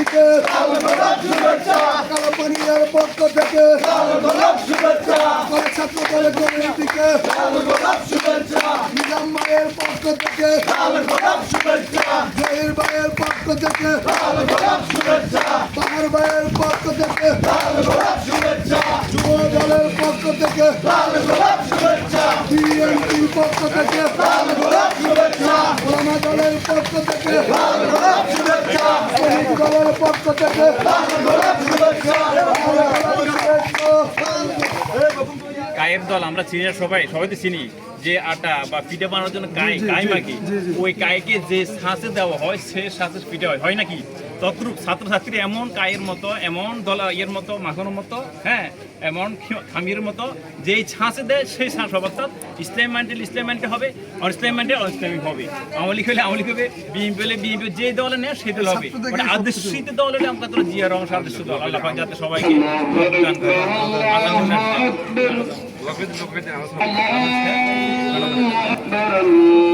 থেকে ভাইয়ের পক্ষ থেকে জহির ভাইয়ের পক্ষ থেকে পাহাড় ভাইয়ের পক্ষ থেকে যুব দলের পক্ষ থেকে বিএনপির পক্ষ থেকে দলের পক্ষ থেকে দলের পক্ষ থেকে গায়ের কায়ের দল আমরা চিনি না সবাই সবাই তো চিনি যে আটা বা পিঠে বানানোর জন্য গায়ে গায়ে মাখি ওই গায়েকে যে শ্বাসে দেওয়া হয় সে শ্বাসে পিঠে হয় হয় নাকি? তদ্রূপ ছাত্রছাত্রী এমন কায়ের মতো এমন দলা ইয়ের মতো মাখানোর মতো হ্যাঁ এমন খামির মতো যেই ছাঁচে দেয় সেই ছাঁচ হবে অর্থাৎ ইসলাম মাইন্ডেল ইসলাম মাইন্ডে হবে আর ইসলাম মাইন্ডে ইসলামিক হবে। আমলিক হলে আমলিক হবে বিএনপি হলে বিএনপি যে দলে নেয় সেই দল হবে। মানে আদর্শিত দল হলে আমরা তো জিয়া রহমান আদর্শ দল। আল্লাহ পাক যাতে সবাইকে। আল্লাহ